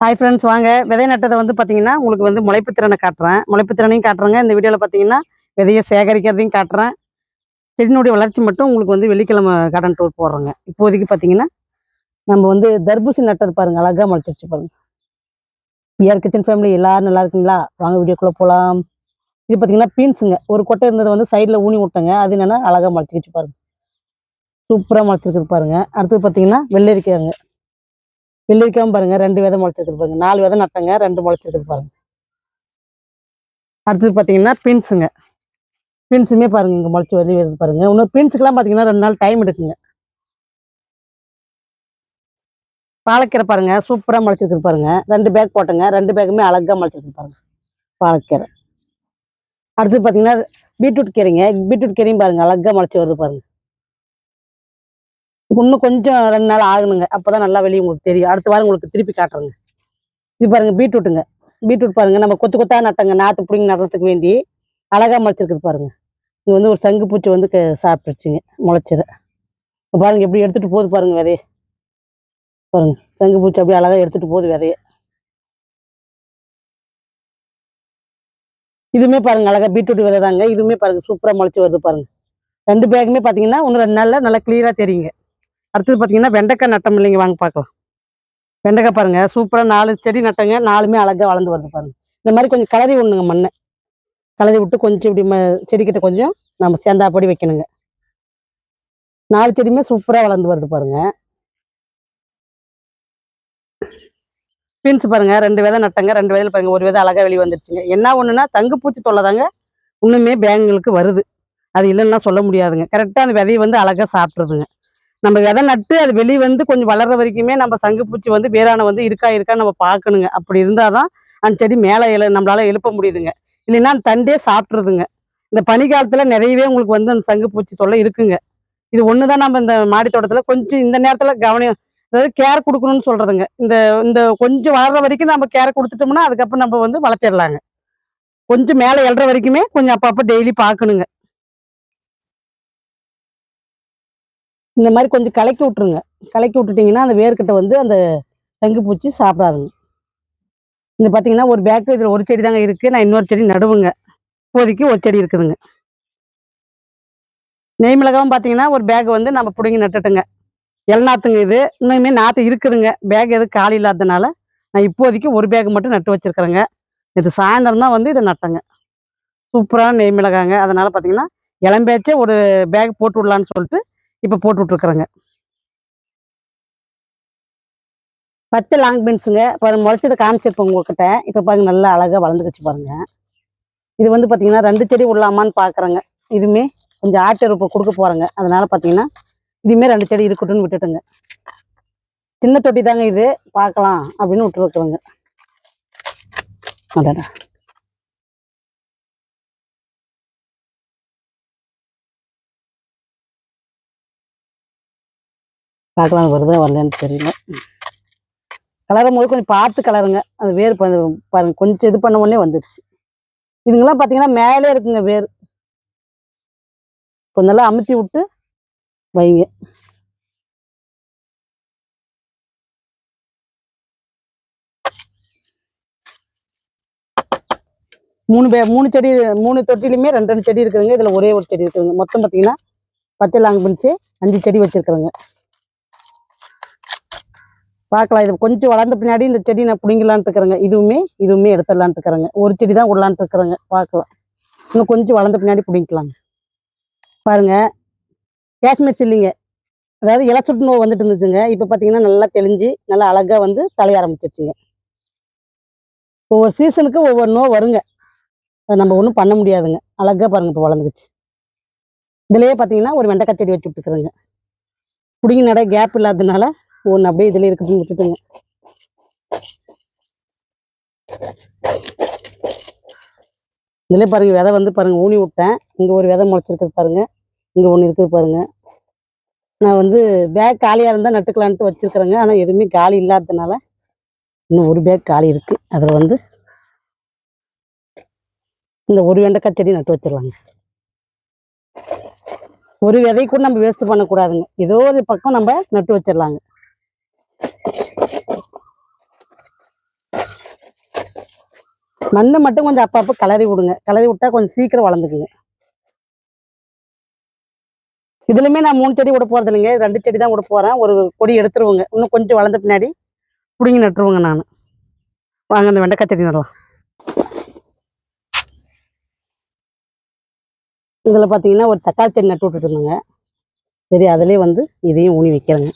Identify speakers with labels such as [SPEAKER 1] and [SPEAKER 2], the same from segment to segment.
[SPEAKER 1] Hi friends வாங்க. விதை நட்டதை வந்து பார்த்தீங்கன்னா உங்களுக்கு வந்து முளைப்பு திறனை காட்டுறேன். முளைப்பு திறனையும் காட்டுறேங்க. இந்த வீடியோவில் பார்த்தீங்கன்னா விதையை சேகரிக்கிறதையும் காட்டுறேன். செடியினுடைய வளர்ச்சி மட்டும் உங்களுக்கு வந்து வெள்ளிக்கிழமை கார்டன் டூர் போடுறோங்க. இப்போதைக்கு பார்த்தீங்கன்னா நம்ம வந்து தர்பூசணி நட்டது பாருங்கள் அழகாக முளைச்சிருச்சு பாருங்கள் ஏர் கிச்சன் ஃபேமிலி எல்லோரும் நல்லா இருக்குங்களா? வாங்க வீடியோக்குள்ளே போகலாம் இது பார்த்தீங்கன்னா பீன்ஸுங்க. ஒரு கொட்டை இருந்தது வந்து சைடில் ஊனி விட்டேங்க. அது என்னென்னா அழகாக முளைச்சிக்கிச்சு பாருங்க. சூப்பராக முளைச்சிருக்குது பாருங்க. அடுத்தது பார்த்தீங்கன்னா வெள்ளரிக்காங்க வெள்ளரிக்காயும் பாருங்க ரெண்டு விதை முளைச்சிருக்கு பாருங்க. நாலு விதை நட்டங்க ரெண்டு முளைச்சிருக்கு பாருங்க. அடுத்தது பார்த்தீங்கன்னா பீன்ஸுங்க. பீன்ஸுமே பாருங்க இங்கே முளைச்சி வெளியே வருது பாருங்க. இன்னும் பீன்ஸுக்கெல்லாம் பார்த்தீங்கன்னா ரெண்டு நாள் டைம் எடுக்குங்க. பாலக்கீரை பாருங்க சூப்பராக முளைச்சிருக்கு பாருங்க. ரெண்டு பேக் போட்டேங்க ரெண்டு பேக்குமே அழகாக முளைச்சிருக்கு பாருங்க பாலக்கீரை. அடுத்தது பார்த்தீங்கன்னா பீட்ரூட் கீரைங்க. பீட்ரூட் கீரையும் பாருங்க அழகாக முளைச்சி வருது பாருங்க. இன்னும் கொஞ்சம் ரெண்டு நாள் ஆகணுங்க. அப்போ தான் நல்லா வெளியே உங்களுக்கு தெரியும். அடுத்த வாரம் உங்களுக்கு திருப்பி காட்டுறேங்க. இது பாருங்கள் பீட்ரூட்டுங்க. பீட்ரூட் பாருங்க நம்ம கொத்து கொத்தா நட்டங்க நாற்று பிடிங்கி நடுறதுக்கு வேண்டி அழகாக முளைச்சிருக்குது பாருங்கள் இங்கே வந்து ஒரு சங்கு பூச்சி வந்து க- சாப்பிட்டுருச்சுங்க முளைச்சதை. இப்போ பாருங்கள் எப்படி எடுத்துகிட்டு போகுது பாருங்கள் விதைய. பாருங்க சங்கு பூச்சி அப்படியே அழகாக எடுத்துகிட்டு போகுது விதைய. இதுவுமே பாருங்கள் அழகா பீட்ரூட் விதை தாங்க இதுவுமே பாருங்கள் சூப்பராக முளைச்சி வருது பாருங்கள் ரெண்டு பேக்குமே பார்த்தீங்கன்னா இன்னும் ரெண்டு நாளில் நல்லா கிளியராக தெரியுங்க. அடுத்தது பார்த்தீங்கன்னா வெண்டைக்காய் நட்டம் இல்லைங்க வாங்க பார்க்கலாம். வெண்டைக்காய் பாருங்க சூப்பராக நாலு செடி நட்டங்க நாலுமே அழகாக வளர்ந்து வருது பாருங்க. இந்த மாதிரி கொஞ்சம் கலரி விடணுங்க மண்ணை. கலரி விட்டு கொஞ்சம் இப்படி ம- செடிக்கிட்ட கொஞ்சம் நம்ம சேர்ந்தாப்படி வைக்கணுங்க. நாலு செடியுமே சூப்பராக வளர்ந்து வருது பாருங்க. பீன்ஸ் பாருங்க ரெண்டு விதை நட்டங்க ரெண்டு விதையில் பாருங்க ஒரு விதை அழகாக வெளியே வந்துருச்சுங்க. என்ன ஒன்றுன்னா தங்குப்பூச்சி தொல்லை தாங்க இன்னுமே பேங்குகளுக்கு வருது. அது இல்லைன்னா சொல்ல முடியாதுங்க. கரெக்டாக அந்த விதையை வந்து அழகாக சாப்பிட்ருதுங்க நம்ம விதை நட்டு அது வெளியே வந்து கொஞ்சம் வளர்ற வரைக்குமே நம்ம சங்குப்பூச்சி வந்து வேறான வந்து இருக்கா இருக்கா நம்ம பார்க்கணுங்க. அப்படி இருந்தாதான் அந்த செடி மேலே எழு நம்மளால எழுப்ப முடியுதுங்க. இல்லைன்னா அந்த தண்டே சாப்பிட்ருதுங்க இந்த பனிக்காலத்துல நிறையவே உங்களுக்கு வந்து அந்த சங்குப்பூச்சி தொல்லை இருக்குங்க. இது ஒன்று தான் நம்ம இந்த மாடி கொஞ்சம் இந்த நேரத்தில் கவனம் அதாவது கேர் கொடுக்கணும்னு சொல்றதுங்க. இந்த இந்த கொஞ்சம் வளர்ற வரைக்கும் நம்ம கேர் கொடுத்துட்டோம்னா அதுக்கப்புறம் நம்ம வந்து வளர்த்திடலாங்க. கொஞ்சம் மேலே எழுற வரைக்குமே கொஞ்சம் அப்பப்போ டெய்லி பார்க்கணுங்க. இந்த மாதிரி கொஞ்சம் கலக்கி விட்ருங்க கலக்கி விட்டுட்டிங்கன்னா அந்த வேர்க்கிட்ட வந்து அந்த தங்கு பூச்சி சாப்பிடாதுங்க. இந்த பார்த்தீங்கன்னா ஒரு பேக்கு இதில் ஒரு செடி தாங்க இருக்குது நான் இன்னொரு செடி நடுவுங்க. இப்போதைக்கு ஒரு செடி இருக்குதுங்க. நெய் மிளகாவும் பார்த்தீங்கன்னா ஒரு பேக் வந்து நம்ம பிடுங்கி நட்டுட்டுங்க. எல்நாத்துங்க இது. இன்னுமே நாற்று இருக்குதுங்க. பேக் எதுவும் காலி இல்லாததுனால நான் இப்போதைக்கு ஒரு பேக் மட்டும் நட்டு வச்சிருக்கிறேங்க. இது சாயந்தரம் தான் வந்து இதை நட்டேங்க. சூப்பரான நெய் மிளகாங்க. அதனால் பார்த்தீங்கன்னா இளம்பேச்சே ஒரு பேக் போட்டு விடலான்னு சொல்லிட்டு இப்போ போட்டு விட்ருக்குறேங்க பச்சை லாங் பீன்ஸுங்க பாருங்க முளைச்சதை காமிச்சிருப்போம் உங்ககிட்ட. இப்போ பாருங்க நல்லா அழகாக வளர்ந்துக்கிச்சு பாருங்க. இது வந்து பார்த்தீங்கன்னா ரெண்டு செடி விடலாமான்னு பார்க்குறேங்க இதுவுமே கொஞ்சம் ஆட்டருப்பு கொடுக்க போகிறேங்க அதனால பார்த்தீங்கன்னா இதுவுமே ரெண்டு செடி இருக்கட்டும்னு விட்டுட்டுங்க. சின்ன தொட்டி தாங்க இது. பார்க்கலாம் அப்படின்னு விட்டுருக்குறேங்க. அடடா. பார்க்கலாம் வருதா வரலன்னு தெரியல. கலரும் போது கொஞ்சம் பார்த்து கலருங்க. அந்த வேர் பாருங்க கொஞ்சம் இது பண்ண உடனே வந்துடுச்சு இதுங்கெல்லாம் பார்த்தீங்கன்னா மேலே இருக்குங்க வேர். கொஞ்சம் நல்லா அமுத்தி விட்டு வைங்க. மூணு பே மூணு செடி மூணு தொட்டிலுமே ரெண்டு ரெண்டு செடி இருக்குதுங்க. இதில் ஒரே ஒரு செடி இருக்குதுங்க. மொத்தம் பார்த்தீங்கன்னா பத்து லாங் பிடிச்சி அஞ்சு செடி வச்சுருக்குறோங்க. பார்க்கலாம் இது கொஞ்சம் வளர்ந்த பின்னாடி இந்த செடி நான் பிடிங்கலான்ட்டு இருக்கிறேங்க. இதுவுமே இதுவுமே எடுத்துடலான்ட்டு இருக்கிறேங்க. ஒரு செடி தான் விடலான்ட்டு இருக்கிறேங்க. பார்க்கலாம் இன்னும் கொஞ்சம் வளர்ந்த பின்னாடி பிடிங்கலாங்க பாருங்க. காஷ்மீர் சில்லிங்க. அதாவது இலச்சுட்டு நோய் வந்துட்டு இருந்துச்சுங்க. இப்போ பார்த்தீங்கன்னா நல்லா தெளிஞ்சு நல்லா அழகாக வந்து தலைய ஆரம்பிச்சிருச்சுங்க. ஒவ்வொரு சீசனுக்கு ஒவ்வொரு நோய் வருங்க. அதை நம்ம ஒன்றும் பண்ண முடியாதுங்க. அழகாக பாருங்க இப்போ வளர்ந்துக்குச்சு இதுலேயே பார்த்தீங்கன்னா ஒரு வெண்டைக்காய் செடி வச்சு விட்டுக்கிறேங்க பிடிங்கி நிறைய கேப் இல்லாததுனால ஒன்று அப்படியே இதில் இருக்குதுன்னு விட்டுட்டுங்க. இதுலேயே பாருங்க விதை வந்து பாருங்க ஊனி விட்டேன். இங்கே ஒரு விதை முளைச்சிருக்குது பாருங்க. இங்கே ஒன்று இருக்குது பாருங்க. நான் வந்து பேக் காலியாக இருந்தால் நட்டுக்கலான்ட்டு வச்சுருக்குறேங்க. ஆனால் எதுவுமே காலி இல்லாததுனால இன்னும் ஒரு பேக் காலி இருக்குது அதில் வந்து இந்த ஒரு வெண்டைக்காய் செடி நட்டு வச்சிடலாங்க. ஒரு விதை கூட நம்ம வேஸ்ட் பண்ணக்கூடாதுங்க. ஏதோ ஒரு பக்கம் நம்ம நட்டு வச்சிடலாங்க. மண் மட்டும் கொஞ்சம் அப்பப்போ கிளறி விடுங்க. கிளறி விட்டா கொஞ்சம் சீக்கிரம் வளர்ந்துக்குங்க. இதுலையுமே நான் மூணு செடி விட போகிறது இல்லைங்க. ரெண்டு செடி தான் விட போகிறேன் ஒரு கொடி எடுத்துருவோங்க. இன்னும் கொஞ்சம் வளர்ந்த பின்னாடி பிடுங்கி நட்டுருவோங்க நான். வாங்க இந்த வெண்டைக்காய் செடி நடலாம் இதில் பார்த்தீங்கன்னா ஒரு தக்காளி செடி நட்டு விட்டுட்டு இருந்தேங்க. சரி அதுலேயே வந்து இதையும் ஊனி வைக்கிறேங்க.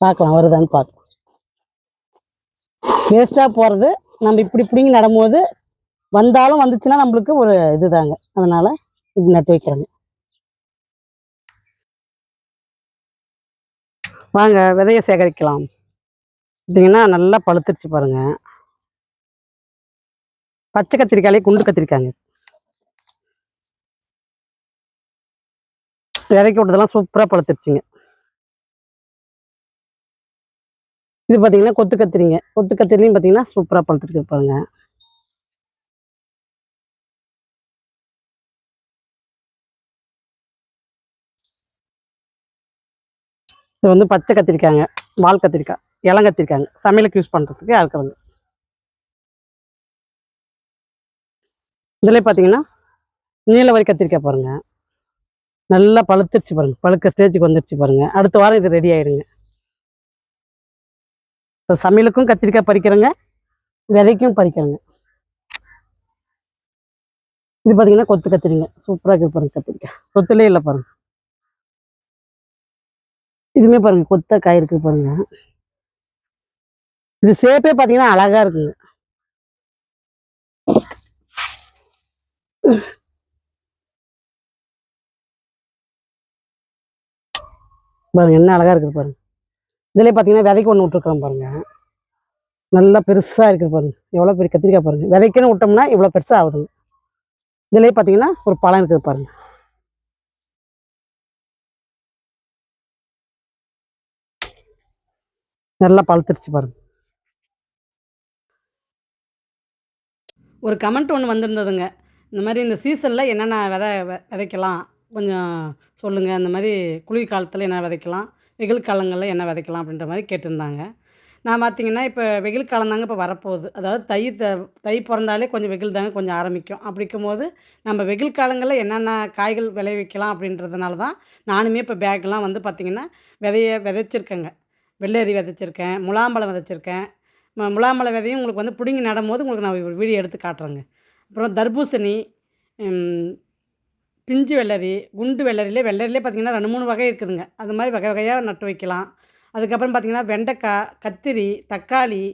[SPEAKER 1] பார்க்கலாம் வருதான்னு பார்க்கலாம் வேஸ்ட்டாக போகிறது நம்ம இப்படி பிடிங்கி நடும்போது வந்தாலும் வந்துச்சுன்னா நம்மளுக்கு ஒரு இதுதாங்க. அதனால் இது நட்டு வைக்கிறேங்க வாங்க விதைய சேகரிக்கலாம். பார்த்தீங்கன்னா நல்லா பழுத்துருச்சு பாருங்க. பச்சை கத்திரிக்காயிலே குண்டு கத்திரிக்காங்க. விதைக்கு விட்டதெல்லாம் சூப்பராக பழுத்துருச்சுங்க. இது பார்த்தீங்கன்னா கொத்து கத்திரிங்க. கொத்து கத்திரிலையும் பார்த்தீங்கன்னா சூப்பராக பழுத்துருக்கு பாருங்க. இது வந்து பச்சை கத்திரிக்காங்க வால் கத்திரிக்காய் இளம் கத்திரிக்காங்க சமையலுக்கு யூஸ் பண்ணுறதுக்கு இருக்கிறது இதில் பார்த்தீங்கன்னா நீலவரி கத்திரிக்காய் பாருங்கள் நல்லா பழுத்துருச்சு பாருங்க. பழுக்க ஸ்டேஜுக்கு வந்துருச்சு பாருங்கள் அடுத்த வாரம் இது ரெடி ஆயிடுங்க இப்போ சமையலுக்கும் கத்திரிக்காய் பறிக்கிறேங்க விதைக்கும் பறிக்கிறேங்க. இது பார்த்தீங்கன்னா கொத்து கத்திரிங்க. சூப்பராக இருக்குது பாருங்க கத்திரிக்காய். சொத்துலே இல்லை பாருங்க. இதுவுமே பாருங்க கொத்த காய் இருக்குது பாருங்க. இது சேப்பே பார்த்தீங்கன்னா அழகா இருக்குங்க. பாருங்க என்ன அழகா இருக்குது பாருங்க. இதிலே பார்த்தீங்கன்னா விதைக்கு ஒன்று விட்டுருக்கோம் பாருங்க. நல்லா பெருசாக இருக்குது பாருங்க. எவ்வளோ பெரிய கத்திரிக்காய் பாருங்க. விதைக்குன்னு விட்டோம்னா இவ்வளோ பெருசாக ஆகுதுங்க. இதிலே பார்த்தீங்கன்னா ஒரு பழம் இருக்குது பாருங்க. நல்லா பழுத்துருச்சு பாருங்க. ஒரு கமெண்ட் ஒன்று வந்திருந்ததுங்க. இந்த மாதிரி இந்த சீசனில் என்னென்ன விதை விதைக்கலாம்? கொஞ்சம் சொல்லுங்கள் இந்த மாதிரி குளிர் காலத்தில் என்ன விதைக்கலாம்? வெயில் காலங்களில் என்ன விதைக்கலாம் அப்படின்ற மாதிரி கேட்டிருந்தாங்க. நான் பார்த்தீங்கன்னா இப்போ வெயில் காலம் தாங்க இப்போ வரப்போகுது. அதாவது தை த தை பிறந்தாலே கொஞ்சம் வெயில் தாங்க கொஞ்சம் ஆரம்பிக்கும். அப்படி இருக்கும்போது நம்ம வெயில் காலங்களில் என்னென்ன காய்கள் விளைவிக்கலாம் அப்படின்றதுனால தான் நானுமே இப்போ பேக்கெலாம் வந்து பார்த்திங்கன்னா விதைய விதைச்சிருக்கேங்க. வெள்ளரி விதைச்சிருக்கேன் முலாம்பழம் விதைச்சிருக்கேன். ம- முலாம்பழ விதையும் உங்களுக்கு வந்து பிடுங்கி நடும்போது உங்களுக்கு நான் வீடியோ எடுத்து காட்டுறேங்க. அப்புறம் தர்பூசணி பிஞ்சு வெள்ளரி குண்டு வெள்ளரிலே வெள்ளரிலே பார்த்திங்கன்னா ரெண்டு மூணு வகை இருக்குதுங்க. அது மாதிரி வகை வகையாக நட்டு வைக்கலாம். அதுக்கப்புறம் பார்த்திங்கன்னா வெண்டைக்காய் கத்திரி தக்காளி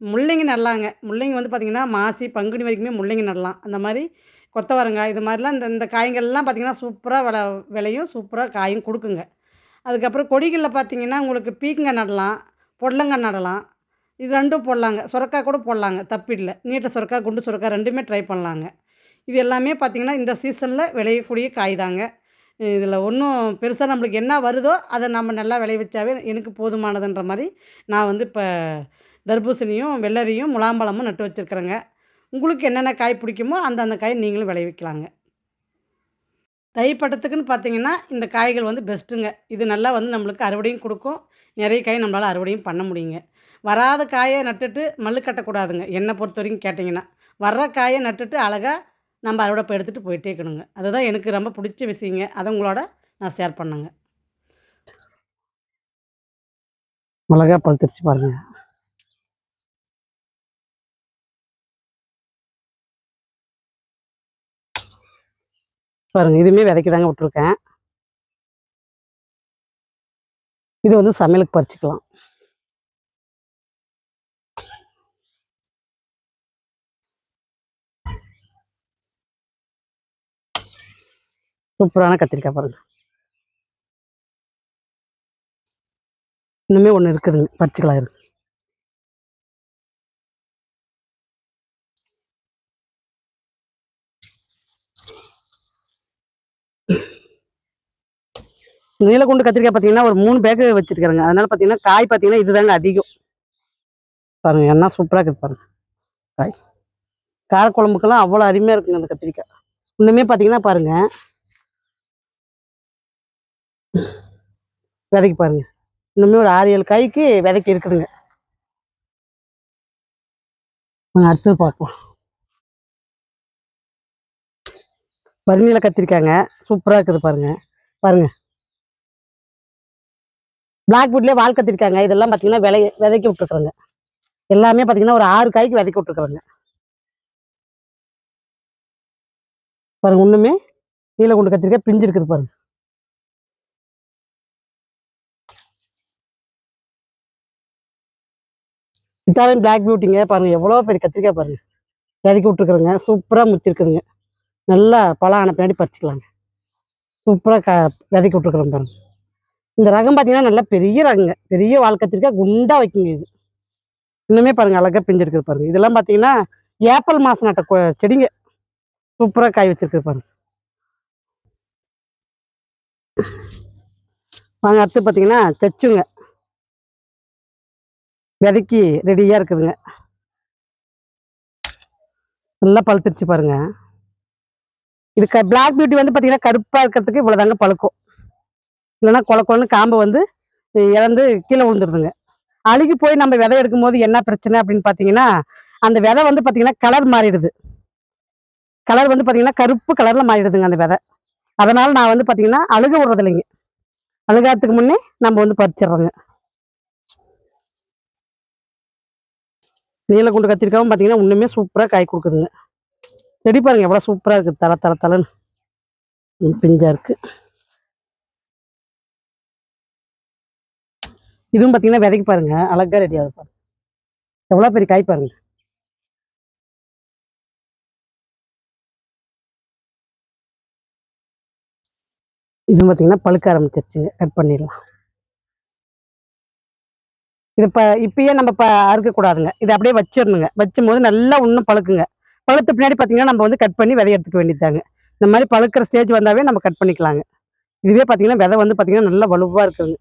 [SPEAKER 1] முள்ளங்கி நடலாங்க முள்ளங்கி வந்து பார்த்திங்கன்னா மாசி பங்குனி வரைக்குமே முள்ளங்கி நடலாம். அந்த மாதிரி கொத்தவரங்காய் இது மாதிரிலாம் இந்த இந்த காய்கள்லாம் பார்த்திங்கன்னா சூப்பராக வில விளையும் சூப்பராக காயும் கொடுக்குங்க. அதுக்கப்புறம் கொடிகளில் பார்த்திங்கன்னா உங்களுக்கு பீக்கங்காய் நடலாம் பொடலங்காய் நடலாம். இது ரெண்டும் போடலாங்க. சுரக்காய் கூட போடலாங்க தப்பில்லை. நீட்ட சுரக்காய் குண்டு சுரக்காய் ரெண்டுமே ட்ரை பண்ணலாங்க. இது எல்லாமே பார்த்திங்கன்னா இந்த சீசனில் விளையக்கூடிய காய் தாங்க இதில் ஒன்றும் பெருசாக நம்மளுக்கு என்ன வருதோ அதை நம்ம நல்லா விளைவிச்சாவே எனக்கு போதுமானதுன்ற மாதிரி நான் வந்து இப்போ தர்பூசணியும் வெள்ளரியும் முலாம்பழமும் நட்டு வச்சுருக்குறேங்க. உங்களுக்கு என்னென்ன காய் பிடிக்குமோ அந்தந்த காய் நீங்களும் விளைவிக்கலாங்க. தை பட்டத்துக்குன்னு பார்த்தீங்கன்னா இந்த காய்கள் வந்து பெஸ்ட்டுங்க இது நல்லா வந்து நம்மளுக்கு அறுவடையும் கொடுக்கும். நிறைய காய் நம்மளால் அறுவடையும் பண்ண முடியுங்க. வராத காயை நட்டுட்டு மல்லு கட்டக்கூடாதுங்க என்னை பொறுத்த வரைக்கும் கேட்டிங்கன்னா. வர்ற காயை நட்டுட்டு அழகாக நம்ம அறுவடை இப்போ எடுத்துகிட்டு போயிட்டே இருக்கணுங்க. அதுதான் எனக்கு ரொம்ப பிடிச்ச விஷயங்க. அதை உங்களோட நான் ஷேர் பண்ணுங்க. மிளகா பழுத்துருச்சு பாருங்க. பாருங்க இதுவுமே விதைக்கு தாங்க விட்டுருக்கேன். இது வந்து சமையலுக்கு பறிச்சுக்கலாம். சூப்பரான கத்திரிக்காய் பாருங்க. இன்னுமே ஒன்று இருக்குதுங்க பறிச்சுக்கலாம் இருக்கு. நீலக்குண்டு கத்திரிக்காய் பார்த்தீங்கன்னா ஒரு மூணு பேக்கு வச்சிருக்கிறேங்க. அதனால பார்த்தீங்கன்னா காய் பார்த்தீங்கன்னா இதுதாங்க அதிகம். பாருங்க என்ன சூப்பராக இருக்குது பாருங்க. காய். காரக்குழம்புக்கெல்லாம் அவ்வளோ அருமையாக இருக்குங்க அந்த கத்திரிக்காய். இன்னுமே பார்த்தீங்கன்னா பாருங்க விதைக்கு பாருங்க. இன்னுமே ஒரு ஆறு ஏழு காய்க்கு விதைக்கு இருக்குதுங்க. அடுத்தது பார்க்கலாம். வறுமையில கத்திருக்காங்க சூப்பராக இருக்குது பாருங்க. பாருங்க. பிளாக் வுட்லேயே வால் கத்திரிக்காங்க இதெல்லாம் பார்த்தீங்கன்னா விலை விதைக்கி விட்டுருக்குறோங்க எல்லாமே பார்த்தீங்கன்னா ஒரு ஆறு காய்க்கு விதைக்கி விட்டுருக்குறோங்க பாருங்க ஒண்ணுமே நீலகுண்டு கத்திரிக்காய் பிஞ்சு இருக்குது பாருங்க. இத்தாலியன் பிளாக் பியூட்டிங்க பாருங்க எவ்வளோ பெரிய கத்திரிக்காய் பாருங்க. விதைக்க விட்டுருக்குறோங்க. சூப்பராக முத்திருக்குதுங்க. நல்லா பழம் ஆன பின்னாடி பறிச்சுக்கலாங்க. சூப்பராக க விதைக்கி விட்டுருக்குறோம் பாருங்க. இந்த ரகம் பார்த்தீங்கன்னா நல்லா பெரிய ரகங்க. பெரிய வால் கத்திரிக்காய் வைக்குங்க இது. இன்னுமே பாருங்க அழகாக பிஞ்சு இருக்குது பாருங்க. இதெல்லாம் பார்த்தீங்கன்னா ஏப்ரல் மாதம் நட்ட கொ- செடிங்க. சூப்பராக காய் வச்சிருக்கு பாருங்க. வாங்க அடுத்து பார்த்தீங்கன்னா சச்சுங்க. விதைக்கு ரெடியாக இருக்குதுங்க. நல்லா பழுத்துருச்சு பாருங்க. இது க பிளாக் பியூட்டி வந்து பார்த்தீங்கன்னா கருப்பாக இருக்கிறதுக்கு இவ்வளோதாங்க பழுக்கும். இல்லைன்னா கொல கொலன்னு காம்பு வந்து இறந்து கீழே விழுந்துருதுங்க. அழுகி போய் நம்ம விதை எடுக்கும்போது என்ன பிரச்சனை அப்படின்னு பார்த்தீங்கன்னா அந்த விதை வந்து பார்த்தீங்கன்னா கலர் மாறிடுது. கலர் வந்து பார்த்தீங்கன்னா கருப்பு கலரில் மாறிடுதுங்க அந்த விதை. அதனால் நான் வந்து பார்த்தீங்கன்னா அழுக விடுறதில்லைங்க. இல்லைங்க முன்னே நம்ம வந்து பறிச்சிடுறோங்க. நீலக்குண்டு கத்திரிக்காவும் பார்த்தீங்கன்னா இன்னுமே சூப்பராக காய் கொடுக்குதுங்க. செடி பாருங்க எவ்வளோ சூப்பராக இருக்குது தலை தலை தலைன்னு. பிஞ்சாக பிஞ்சா இருக்கு. இதுவும் பார்த்தீங்கன்னா விதைக்கு பாருங்க. அழகா ரெடி ஆகுது பாருங்க. எவ்வளோ பெரிய காய் பாருங்க. இது பார்த்தீங்கன்னா பழுக்க ஆரம்பிச்சிருச்சுங்க. கட் பண்ணிடலாம். இது இப்போ இப்பயே நம்ம இப்போ அறுக்கக்கூடாதுங்க. இதை அப்படியே வச்சிடணுங்க. வச்சும் போது நல்லா இன்னும் பழுக்குங்க. பழுத்த பின்னாடி பார்த்தீங்கன்னா நம்ம வந்து கட் பண்ணி விதைய எடுத்துக்க வேண்டியதாங்க இந்த மாதிரி பழுக்கிற ஸ்டேஜ் வந்தாவே நம்ம கட் பண்ணிக்கலாங்க. இதுவே பார்த்தீங்கன்னா விதை வந்து பார்த்தீங்கன்னா நல்லா வலுவாக இருக்குங்க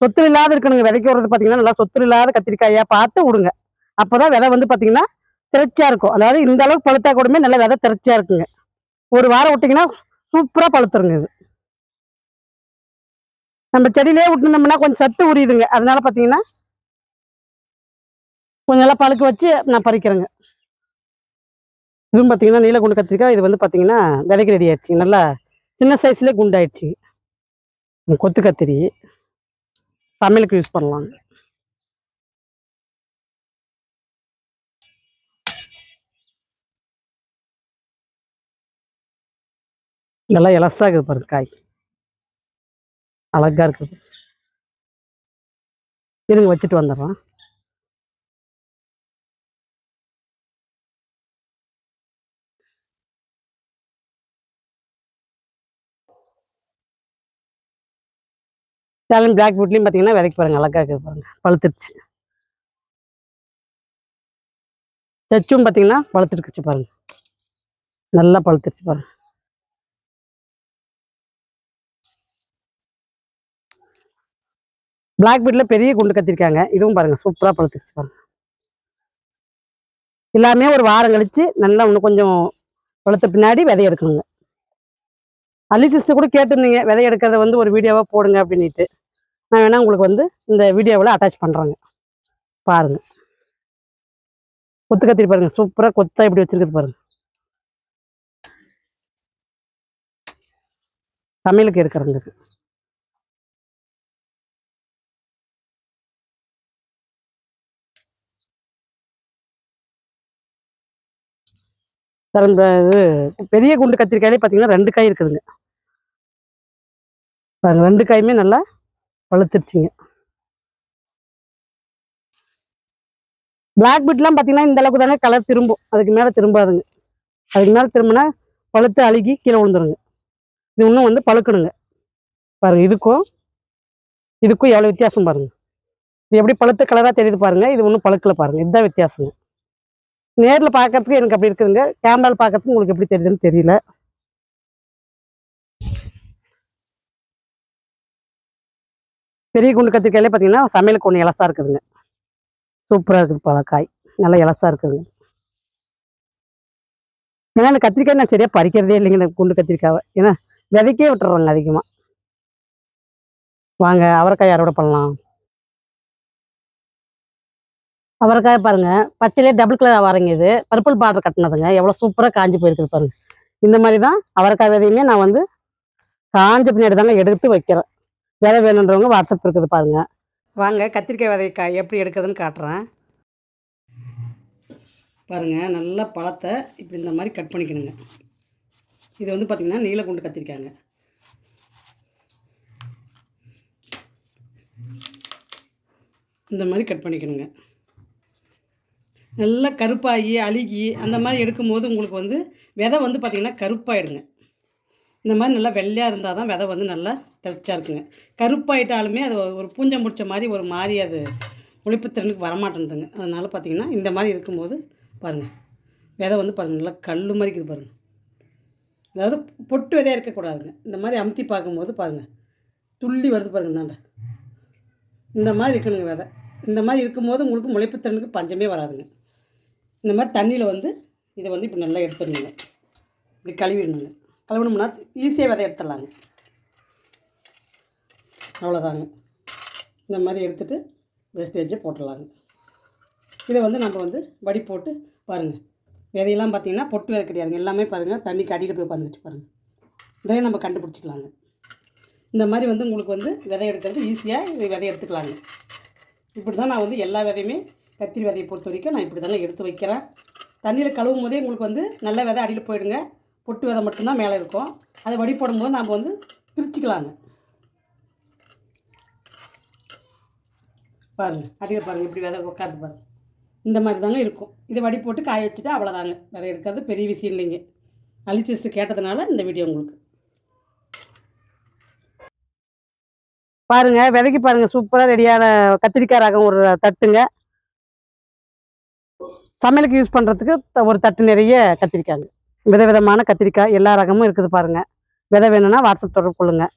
[SPEAKER 1] சொத்து இல்லாத இருக்கணுங்க. விதைக்கு வர்றது பார்த்தீங்கன்னா நல்லா சொத்து இல்லாத கத்திரிக்காயா பார்த்து விடுங்க. அப்போ தான் விதை வந்து பார்த்தீங்கன்னா திரைச்சியாக இருக்கும். அதாவது இந்த அளவுக்கு பழுத்தா கூடமே நல்லா விதை திரைச்சியாக இருக்குங்க. ஒரு வாரம் விட்டிங்கன்னா சூப்பராக பழுத்துருங்க இது. நம்ம செடியிலே விட்டுனோம்னா கொஞ்சம் சத்து உரியுதுங்க. அதனால பார்த்தீங்கன்னா கொஞ்சம் நல்லா பழுக்க வச்சு நான் பறிக்கிறேங்க. இதுவும் பார்த்தீங்கன்னா நீலகுண்டு கத்திரிக்காய். இது வந்து பார்த்தீங்கன்னா விதைக்கு ரெடி ஆயிடுச்சு. நல்லா சின்ன சைஸ்லேயே குண்டாயிடுச்சு. கொத்து கத்திரி சமையலுக்கு யூஸ் பண்ணலாம். நல்லா இலசா இருக்குது பாருங்க காய். அழகா இருக்குது. இருங்க வச்சுட்டு வந்துடுறோம் சேலம் பிளாக் ஃபுட்லையும் பார்த்தீங்கன்னா விதைக்கு பாருங்க அழகாக இருக்குது பாருங்க. பழுத்துருச்சு. சச்சும் பார்த்தீங்கன்னா பழுத்துருக்குச்சு பாருங்கள் நல்லா பழுத்துருச்சு பாருங்க. பிளாக் பீட்ல பெரிய குண்டு கத்திருக்காங்க. இதுவும் பாருங்க சூப்பரா பழுத்துருச்சு பாருங்க. எல்லாமே ஒரு வாரம் கழிச்சு நல்லா இன்னும் கொஞ்சம் பழுத்த பின்னாடி விதை எடுக்கணுங்க. அள்ளி சிஸ்டர் கூட கேட்டிருந்தீங்க விதை எடுக்கிறத வந்து ஒரு வீடியோவா போடுங்க அப்படின்ட்டு நான் வேணா உங்களுக்கு வந்து இந்த வீடியோவில் அட்டாச் பண்றேங்க. பாருங்க. கொத்து கத்திரி பாருங்க சூப்பரா கொத்தா இப்படி வச்சிருக்குது பாருங்க. சமையலுக்கு எடுக்கிறவங்க இந்த இது பெரிய குண்டு கத்திரிக்காயிலே பார்த்தீங்கன்னா ரெண்டு காய் இருக்குதுங்க. பாருங்க ரெண்டு காயுமே நல்லா வளர்த்துருச்சிங்க. பிளாக் பீட்லாம் பார்த்தீங்கன்னா இந்த அளவுக்கு தானே கலர் திரும்பும். அதுக்கு மேலே திரும்பாதுங்க. அதுக்கு மேலே திரும்பினா பழுத்து அழுகி கீழே விழுந்துருங்க. இது இன்னும் வந்து பழுக்கணுங்க. பாருங்கள் இதுக்கும் இதுக்கும் எவ்வளோ வித்தியாசம் பாருங்க. இது எப்படி பழுத்த கலராக தெரியுது பாருங்க. இது ஒன்றும் பழுக்கலை பாருங்க. இதுதான் வித்தியாசங்க. நேரில் பார்க்கறதுக்கு எனக்கு அப்படி இருக்குதுங்க. கேமராவில் பார்க்கறதுக்கு உங்களுக்கு எப்படி தெரியுதுன்னு தெரியல. பெரிய குண்டு கத்திரிக்காயிலே பார்த்தீங்கன்னா சமையலுக்கு ஒன்று இலசா இருக்குதுங்க. சூப்பராக இருக்குது பழக்காய். நல்லா இலசா இருக்குதுங்க. ஏன்னா அந்த கத்திரிக்காய் நான் சரியாக பறிக்கிறதே இல்லைங்க இந்த குண்டு கத்திரிக்காவை. ஏன்னா விதைக்கே விட்டுறாங்க அதிகமாக வாங்க அவரைக்காய் அறுவடை பண்ணலாம்? அவரைக்காய் பாருங்க. பச்சையிலே டபுள் கலர் வரங்க இது. பர்பிள் பார்டர் கட்டினதுங்க. எவ்வளோ சூப்பராக காஞ்சி போயிருக்குது பாருங்க. இந்த மாதிரி தான் அவரைக்காய் விதையுமே நான் வந்து காஞ்ச பின்னாடி தாங்க எடுத்து வைக்கிறேன். விதை வேணுன்றவங்க வாட்ஸ்அப் இருக்குது பாருங்க. வாங்க கத்திரிக்காய் விதைக்காய் எப்படி எடுக்குதுன்னு காட்டுறேன். பாருங்க நல்லா பழத்தை இப்படி இந்த மாதிரி கட் பண்ணிக்கணுங்க. இது வந்து பார்த்திங்கன்னா நீல கொண்டு கத்திரிக்காங்க இந்த மாதிரி கட் பண்ணிக்கணுங்க. நல்லா கருப்பாகி அழுகி அந்த மாதிரி எடுக்கும்போது உங்களுக்கு வந்து விதை வந்து பார்த்திங்கன்னா கருப்பாயிடுங்க. இந்த மாதிரி நல்லா வெள்ளையாக இருந்தால் தான் விதை வந்து நல்லா தெளிச்சா இருக்குங்க. கருப்பாயிட்டாலுமே அது ஒரு பூஞ்சம் முடிச்ச மாதிரி ஒரு மாதிரி அது ஒழிப்புத்திறனுக்கு வரமாட்டேங்குதுங்க அதனால் பார்த்திங்கன்னா இந்த மாதிரி இருக்கும்போது பாருங்கள் விதை வந்து பாருங்கள் நல்லா கல் மாதிரி இருக்குது பாருங்கள் அதாவது பொட்டு விதையாக இருக்கக்கூடாதுங்க. இந்த மாதிரி அமுத்தி பார்க்கும்போது பாருங்கள் துள்ளி வருது பாருங்கள் தாண்டா இந்த மாதிரி இருக்கணுங்க விதை. இந்த மாதிரி இருக்கும்போது உங்களுக்கு முளைப்புத்திறனுக்கு பஞ்சமே வராதுங்க. இந்த மாதிரி தண்ணியில் வந்து இதை வந்து இப்போ நல்லா எடுத்துடணுங்க. இப்படி கழுவிடணுங்க. கழுவினோம்னா ஈஸியாக விதை எடுத்துடலாங்க. அவ்வளோதாங்க. இந்த மாதிரி எடுத்துகிட்டு வேஸ்டேஜை போட்டுடலாங்க. இதை வந்து நம்ம வந்து வடி போட்டு பாருங்கள் விதையெல்லாம் பார்த்தீங்கன்னா பொட்டு விதை கிடையாதுங்க. எல்லாமே பாருங்கள் தண்ணிக்கு அடியில் போய் உட்காந்துருச்சு பாருங்கள் இதையும் நம்ம கண்டுபிடிச்சிக்கலாங்க. இந்த மாதிரி வந்து உங்களுக்கு வந்து விதை எடுக்கிறது ஈஸியாக விதை எடுத்துக்கலாங்க. இப்படி தான் நான் வந்து எல்லா விதையுமே கத்திரி விதையை பொறுத்த வரைக்கும் நான் இப்படி தாங்க எடுத்து வைக்கிறேன். தண்ணியில் கழுவும் போதே உங்களுக்கு வந்து நல்ல விதை அடியில் போயிடுங்க. பொட்டு விதை மட்டும்தான் மேலே இருக்கும். அதை வடி போடும்போது நாம் வந்து பிரிச்சுக்கலாங்க. பாருங்கள் அடியில் பாருங்கள் இப்படி விதை உட்காந்து பாருங்கள் இந்த மாதிரி தாங்க இருக்கும். இதை வடி போட்டு காய வச்சுட்டு அவ்வளோதாங்க விதை எடுக்கிறது பெரிய விஷயம் இல்லைங்க. அழிச்சிஸ்ட்டு கேட்டதுனால இந்த வீடியோ உங்களுக்கு. பாருங்க விதைக்கு பாருங்க சூப்பராக ரெடியான கத்திரிக்காய் ரகம் ஒரு தட்டுங்க. சமையலுக்கு யூஸ் பண்ணுறதுக்கு ஒரு தட்டு நிறைய கத்திரிக்காய்ங்க விதவிதமான கத்திரிக்காய் எல்லா ரகமும் இருக்குது பாருங்க. விதை வேணும்னா வாட்ஸ்அப் தொடர்பு கொள்ளுங்கள்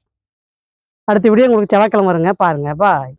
[SPEAKER 1] அடுத்த வீடியோ உங்களுக்கு செவ்வாய்க்கிழமை வருங்க. பாருங்க. பாய்